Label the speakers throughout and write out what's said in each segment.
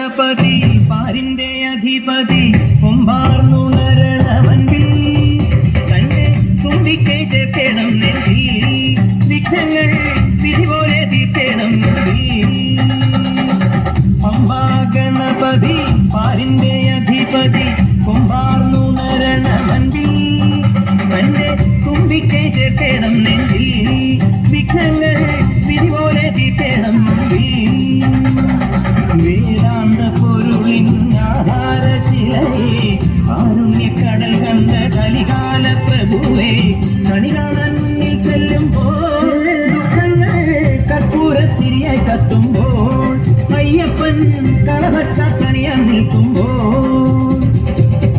Speaker 1: ഗണപതി പാരിന്റെ അധിപതി കൊമ്പാർന്നു നരണവന്തി. കണ്ടെ തുമ്പിക്കേറ്റ് പേണം നെല്ലി വിഘ്നങ്ങൾ വിധി പോലെ തീർത്തേണം നെല്ലി പമ്പാ ഗണപതി പാരിന്റെ അധിപതി കൊമ്പാർന്നു നരണവന്തി. കണ്ടെ തുമ്പിക്കേറ്റ് പേണം നെല്ലി വിഘ്നങ്ങൾ കണ്ട കലികാല പ്രഭുവേ കണി കാണാൻ മുന്നിൽ ചെല്ലുമ്പോൾ ദുഃഖങ്ങൾ കർപ്പൂരത്തിരിയായി കത്തുമ്പോൾ അയ്യപ്പൻ കളഭച്ച കണിയാൻ നിൽക്കുമ്പോൾ.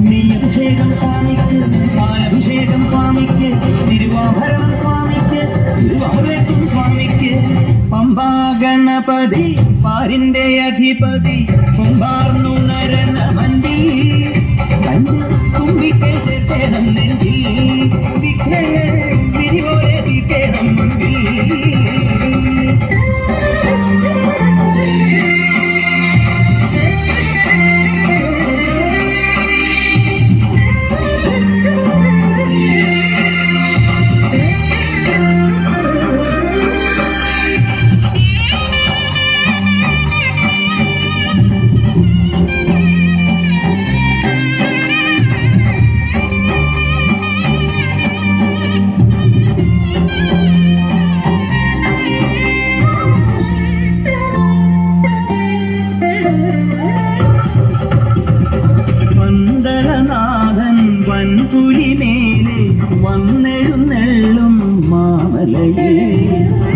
Speaker 1: നീ അഭിഷേകം സ്വാമിക്ക് പാലഭിഷേകം സ്വാമിക്ക് തിരുവാഭരണം സ്വാമിക്ക് തിരുവാഭരണം സ്വാമിക്ക് പമ്പാ ഗണപതി പാരിന്റെ അധിപതി കൊമ്പാർന്നു നരന മന്തി വന്നെഴുന്നെള്ളും മാമലയിൽ.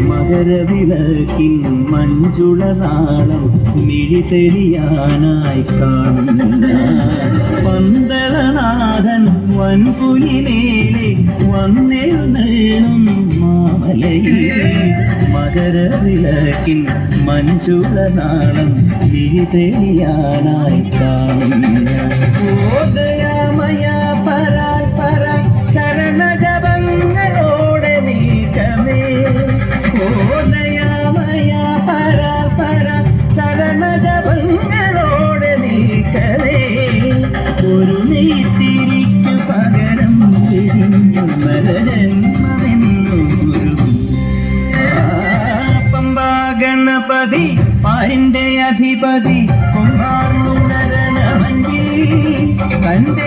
Speaker 1: മകരവിളക്കിൻ മഞ്ജുളനാളം മിഴിതെരിയാനായി കാണുന്ന പന്തളനാഥൻ വൻപുലിമേലെ വന്നെഴുന്നെള്ളും മാമലയിൽ. മകരവിളക്കിൻ മഞ്ജുളനാളം മിഴിതെരിയാനായി കാണുന്ന ഗണപതി പാരിന്റെ അധിപതി നരണമഞ്ചി തന്റെ